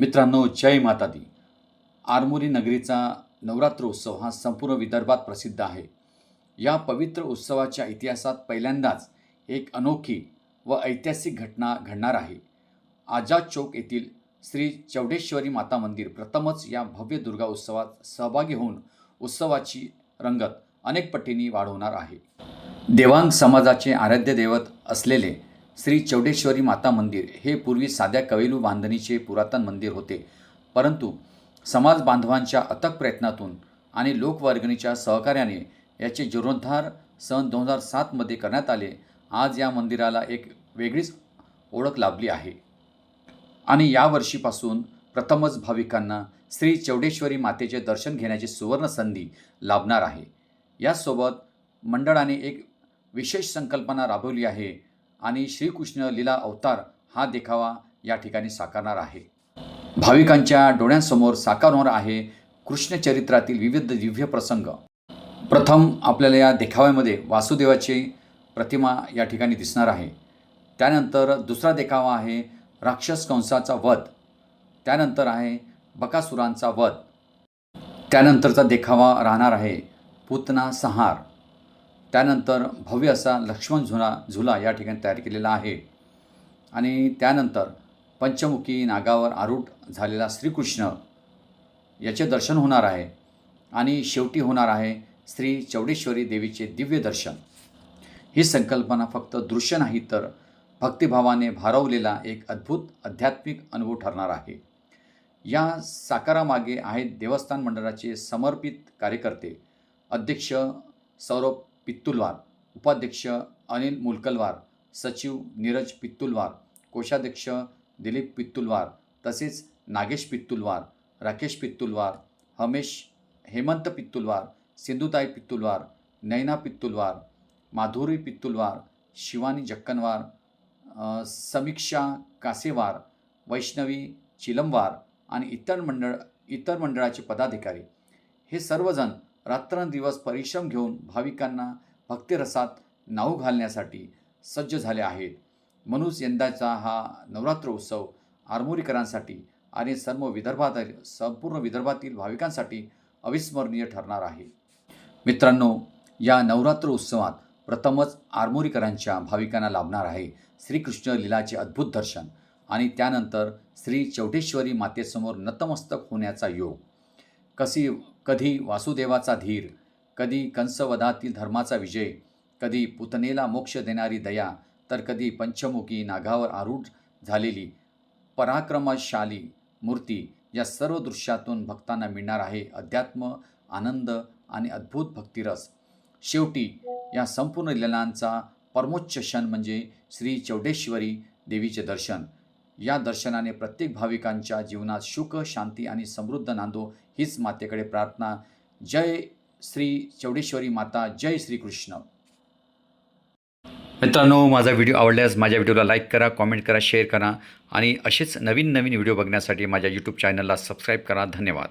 मित्रांनो जय माता दी आरमोरी नगरीचा नवरात्र उत्सव हा संपूर्ण विदर्भात प्रसिद्ध आहे. या पवित्र उत्सवाच्या इतिहासात पहिल्यांदाच एक अनोखी व ऐतिहासिक घटना घडणार आहे. आझाद चौक येथील श्री चौडेश्वरी माता मंदिर प्रथमच या भव्य दुर्गा उत्सवात सहभागी होऊन उत्सवाची रंगत अनेक पटींनी वाढवणार आहे. देवांग समाजाचे आराध्य दैवत असलेले श्री चौडेश्वरी माता मंदिर हे पूर्वी साध्या कवेलू बांधणीचे पुरातन मंदिर होते. परंतु समाज बांधवांच्या अथक प्रयत्नातून आणि लोकवर्गणीच्या सहकार्याने याचे जीर्णोद्धार सन दोन हजार सातमध्ये करण्यात आले आज या मंदिराला एक वेगळीच ओळख लाभली आहे. आणि यावर्षीपासून प्रथमच भाविकांना श्री चौडेश्वरी मातेचे दर्शन घेण्याची सुवर्ण संधी लाभणार आहे. यासोबत मंडळाने एक विशेष संकल्पना राबवली आहे आणि श्रीकृष्ण लीला अवतार हा देखावा या ठिकाणी साकारणार आहे. भाविकांच्या डोळ्यांसमोर साकार होणार आहे कृष्णचरित्रातील विविध दिव्य प्रसंग. प्रथम आपल्याला या देखाव्यामध्ये वासुदेवाची प्रतिमा या ठिकाणी दिसणार आहे. त्यानंतर दुसरा देखावा आहे राक्षस कंसाचा वध. त्यानंतर आहे बकासुरांचा वध. त्यानंतरचा देखावा राहणार आहे पुतना संहार. त्यानंतर भव्य असा लक्ष्मण झुला झुला या ठिकाणी तयार केलेला आहे. आणि त्यानंतर पंचमुखी नागावर आरूढ झालेला श्रीकृष्ण याचे दर्शन होणार आहे. आणि शेवटी होणार आहे श्री चौडेश्वरी देवीचे दिव्य दर्शन. ही संकल्पना फक्त दृश्य नाही तर भक्तिभावाने भारवलेला एक अद्भुत आध्यात्मिक अनुभव ठरणार आहे. या साकारामागे आहेत देवस्थान मंडळाचे समर्पित कार्यकर्ते अध्यक्ष सौरभ पित्तुलवार उपाध्यक्ष अनिल मुलकलवार सचिव नीरज पित्तुलवार कोषाध्यक्ष दिलीप पित्तुलवार तसेच नागेश पित्तुलवार राकेश पित्तुलवार हमेश हेमंत पित्तुलवार सिंधुताई पित्तुलवार नैना पित्तुलवार माधुरी पित्तुलवार शिवानी जक्कनवार समीक्षा कासेवार वैष्णवी चिलमवार आणि इतर मंडळ इतर मंडळाचे पदाधिकारी. हे सर्वजण रात्रंदिवस परिश्रम घेऊन भाविकांना भक्तिरसात नाऊ घालण्यासाठी सज्ज झाले आहेत. म्हणूनच यंदाचा हा नवरात्र उत्सव आरमोरीकरांसाठी आणि सर्व विदर्भात संपूर्ण विदर्भातील भाविकांसाठी अविस्मरणीय ठरणार आहे. मित्रांनो या नवरात्र उत्सवात प्रथमच आरमोरीकरांच्या भाविकांना लाभणार आहे श्रीकृष्ण लीलाचे अद्भुत दर्शन आणि त्यानंतर श्री चौटेश्वरी मातेसमोर नतमस्तक होण्याचा योग. कशी कधी वासुदेवाचा धीर कधी कंसवधातील धर्माचा विजय कधी पुतनेला मोक्ष देणारी दया तर कधी पंचमुखी नागावर आरूढ झालेली पराक्रमशाली मूर्ती या सर्व दृश्यातून भक्तांना मिळणार आहे अध्यात्म आनंद आणि अद्भुत भक्तिरस. शेवटी या संपूर्ण लिलांचा परमोच्च क्षण म्हणजे श्री चौडेश्वरी देवीचे दर्शन. या दर्शनाने प्रत्येक भाविकांच्या जीवनात सुख शांती आणि समृद्ध नांदो हीच मातेकडे प्रार्थना. जय श्री चौडेश्वरी माता जय श्रीकृष्ण मित्रांनो माझा व्हिडिओ आवडल्यास माझ्या व्हिडिओला लाईक करा कॉमेंट करा शेअर करा आणि असेच नवीन नवीन व्हिडिओ बघण्यासाठी माझ्या यूट्यूब चॅनलला सबस्क्राईब करा. धन्यवाद.